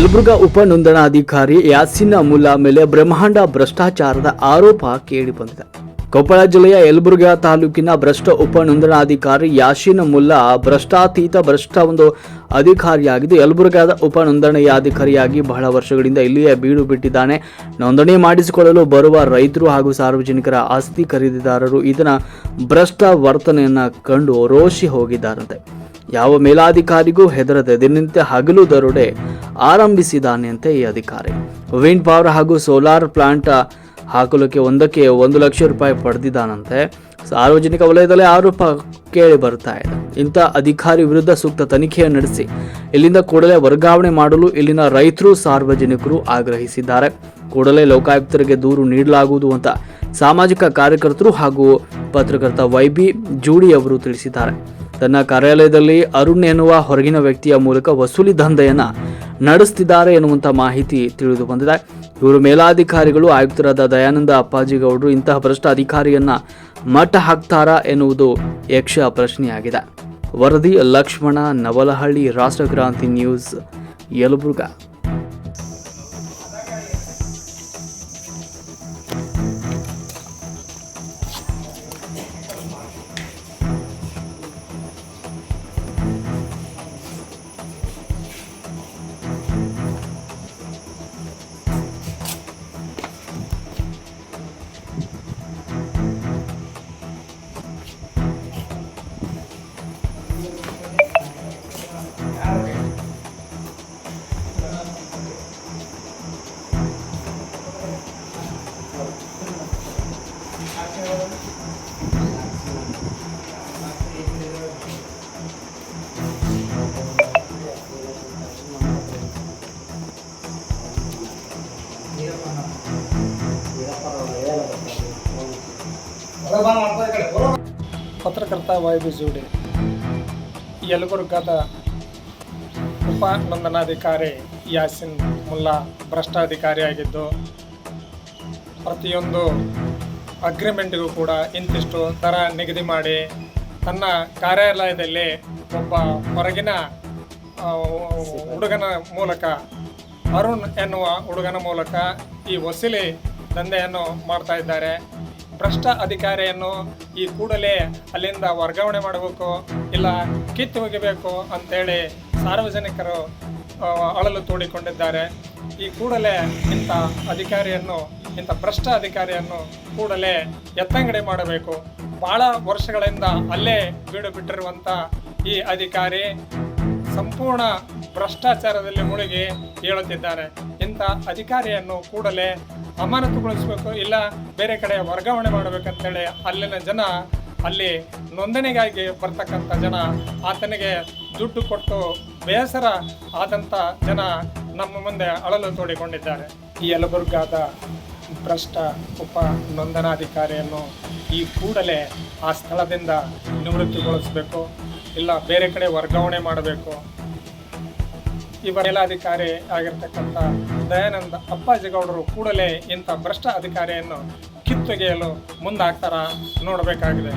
ಯಲಬುರ್ಗಾ ಉಪ ನೋಂದಣಾಧಿಕಾರಿ ಯಾಸಿನ್ ಮುಲ್ಲಾ ಮೇಲೆ ಬ್ರಹ್ಮಾಂಡ ಭ್ರಷ್ಟಾಚಾರದ ಆರೋಪ ಕೇಳಿಬಂದಿದೆ ಕೊಪ್ಪಳ ಜಿಲ್ಲೆಯ ಯಲಬುರ್ಗಾ ತಾಲೂಕಿನ ಭ್ರಷ್ಟ ಉಪ ನೋಂದಣಾಧಿಕಾರಿ ಯಾಸಿನ್ ಮುಲ್ಲಾ ಭ್ರಷ್ಟಾತೀತ ಭ್ರಷ್ಟ ಒಂದು ಅಧಿಕಾರಿಯಾಗಿದ್ದು, ಯಲಬುರ್ಗಾದ ಉಪ ನೋಂದಣಿಯಾಧಿಕಾರಿಯಾಗಿ ಬಹಳ ವರ್ಷಗಳಿಂದ ಇಲ್ಲಿಯೇ ಬೀಡು ಬಿಟ್ಟಿದ್ದಾನೆ. ನೋಂದಣಿ ಮಾಡಿಸಿಕೊಳ್ಳಲು ಬರುವ ರೈತರು ಹಾಗೂ ಸಾರ್ವಜನಿಕರ ಆಸ್ತಿ ಖರೀದಿದಾರರು ಇದನ್ನ ಭ್ರಷ್ಟ ವರ್ತನೆಯನ್ನ ಕಂಡು ರೋಷಿ ಹೋಗಿದ್ದಾರಂತೆ. ಯಾವ ಮೇಲಾಧಿಕಾರಿಗೂ ಹೆದರದೆ ದಿನನಿತ್ಯ ಹಗಲು ದರೋಡೆ ಆರಂಭಿಸಿದಾನೆಯಂತೆ ಈ ಅಧಿಕಾರಿ. ವಿಂಡ್ ಪವರ್ ಹಾಗೂ ಸೋಲಾರ್ ಪ್ಲಾಂಟ್ ಹಾಕಲಿಕ್ಕೆ ಒಂದಕ್ಕೆ ಒಂದು ಲಕ್ಷ ರೂಪಾಯಿ ಪಡೆದಿದ್ದಾನಂತೆ. ಸಾರ್ವಜನಿಕ ವಲಯದಲ್ಲಿ ಆರೋಪ ಕೇಳಿ ಬರ್ತಾ ಇದೆ. ಇಂಥ ಅಧಿಕಾರಿ ವಿರುದ್ಧ ಸೂಕ್ತ ತನಿಖೆ ನಡೆಸಿ. ಇಲ್ಲಿಂದ ಕೂಡಲೇ ವರ್ಗಾವಣೆ ಮಾಡಲು ಇಲ್ಲಿನ ರೈತರು ಸಾರ್ವಜನಿಕರು ಆಗ್ರಹಿಸಿದ್ದಾರೆ. ಕೂಡಲೇ ಲೋಕಾಯುಕ್ತರಿಗೆ ದೂರು ನೀಡಲಾಗುವುದು ಅಂತ ಸಾಮಾಜಿಕ ಕಾರ್ಯಕರ್ತರು ಹಾಗೂ ಪತ್ರಕರ್ತ ವೈ ಬಿ ಜೂಡಿ ಅವರು ತಿಳಿಸಿದ್ದಾರೆ. ತನ್ನ ಕಾರ್ಯಾಲಯದಲ್ಲಿ ಅರುಣ್ ಎನ್ನುವ ಹೊರಗಿನ ವ್ಯಕ್ತಿಯ ಮೂಲಕ ವಸೂಲಿ ದಂಧೆಯನ್ನು ನಡೆಸ್ತಿದ್ದಾರೆ ಎನ್ನುವಂಥ ಮಾಹಿತಿ ತಿಳಿದು ಬಂದಿದೆ. ಇವರು ಮೇಲಾಧಿಕಾರಿಗಳು ಆಯುಕ್ತರಾದ ದಯಾನಂದ ಅಪ್ಪಾಜಿಗೌಡರು ಇಂತಹ ಭ್ರಷ್ಟ ಅಧಿಕಾರಿಯನ್ನ ಮಟ್ಟ ಹಾಕ್ತಾರಾ ಎನ್ನುವುದು ಯಕ್ಷ ಪ್ರಶ್ನೆಯಾಗಿದೆ. ವರದಿ ಲಕ್ಷ್ಮಣ ನವಲಹಳ್ಳಿ ರಾಷ್ಟ್ರಕ್ರಾಂತಿ ನ್ಯೂಸ್ ಯಲಬುರ್ಗಾ. ಪತ್ರಕರ್ತ ವೈಬಿ ಜೋಡಿ. ಯಲಬುರ್ಗಾದ ಉಪ ನೋಂದಣಾಧಿಕಾರಿ ಯಾಸಿನ್ ಮುಲ್ಲಾ ಭ್ರಷ್ಟಾಧಿಕಾರಿಯಾಗಿದ್ದು ಪ್ರತಿಯೊಂದು ಅಗ್ರಿಮೆಂಟ್ಗೂ ಕೂಡ ಇಂತಿಷ್ಟು ದರ ನಿಗದಿ ಮಾಡಿ ತನ್ನ ಕಾರ್ಯಾಲಯದಲ್ಲಿ ಒಬ್ಬ ಹೊರಗಿನ ಹುಡುಗನ ಮೂಲಕ, ಅರುಣ್ ಎನ್ನುವ ಹುಡುಗನ ಮೂಲಕ ಈ ವಸೂಲಿ ದಂಧೆಯನ್ನು ಮಾಡ್ತಾ ಇದ್ದಾರೆ. ಭ್ರಷ್ಟ ಅಧಿಕಾರಿಯನ್ನು ಈ ಕೂಡಲೇ ಅಲ್ಲಿಂದ ವರ್ಗಾವಣೆ ಮಾಡಬೇಕು, ಇಲ್ಲ ಕಿತ್ತು ಒಗಿಬೇಕು ಅಂತೇಳಿ ಸಾರ್ವಜನಿಕರು ಅಳಲು ತೋಡಿಕೊಂಡಿದ್ದಾರೆ. ಈ ಕೂಡಲೇ ಇಂಥ ಅಧಿಕಾರಿಯನ್ನು, ಇಂಥ ಭ್ರಷ್ಟ ಅಧಿಕಾರಿಯನ್ನು ಕೂಡಲೇ ಎತ್ತಂಗಡಿ ಮಾಡಬೇಕು. ಭಾಳ ವರ್ಷಗಳಿಂದ ಅಲ್ಲೇ ಬೀಡು ಬಿಟ್ಟಿರುವಂಥ ಈ ಅಧಿಕಾರಿ ಸಂಪೂರ್ಣ ಭ್ರಷ್ಟಾಚಾರದಲ್ಲಿ ಮುಳುಗಿ ಹೇಳುತ್ತಿದ್ದಾರೆ ಇಂಥ ಅಧಿಕಾರಿಯನ್ನು ಕೂಡಲೇ ಅಮಾನತುಗೊಳಿಸಬೇಕು, ಇಲ್ಲ ಬೇರೆ ಕಡೆ ವರ್ಗಾವಣೆ ಮಾಡಬೇಕಂತೇಳಿ ಅಲ್ಲಿನ ಜನ, ಅಲ್ಲಿ ನೋಂದಣಿಗಾಗಿ ಬರ್ತಕ್ಕಂಥ ಜನ, ಆತನಿಗೆ ದುಡ್ಡು ಕೊಟ್ಟು ಬೇಸರ ಆದಂಥ ಜನ ನಮ್ಮ ಮುಂದೆ ಅಳಲು ತೋಡಿಕೊಂಡಿದ್ದಾರೆ. ಈ ಯಲಬುರ್ಗಾದ ಭ್ರಷ್ಟ ಉಪ ನೋಂದಣಾಧಿಕಾರಿಯನ್ನು ಈ ಕೂಡಲೇ ಆ ಸ್ಥಳದಿಂದ ನಿವೃತ್ತಿಗೊಳಿಸಬೇಕು, ಇಲ್ಲ ಬೇರೆ ಕಡೆ ವರ್ಗಾವಣೆ ಮಾಡಬೇಕು. ಈ ಮೇಲಾಧಿಕಾರಿ ಆಗಿರ್ತಕ್ಕಂಥ ದಯಾನಂದ ಅಪ್ಪಾಜಿಗೌಡರು ಕೂಡಲೇ ಇಂಥ ಭ್ರಷ್ಟ ಅಧಿಕಾರಿಯನ್ನು ಕಿತ್ತೊಗೆಯಲು ಮುಂದಾಗ್ತಾರ ನೋಡಬೇಕಾಗಿದೆ.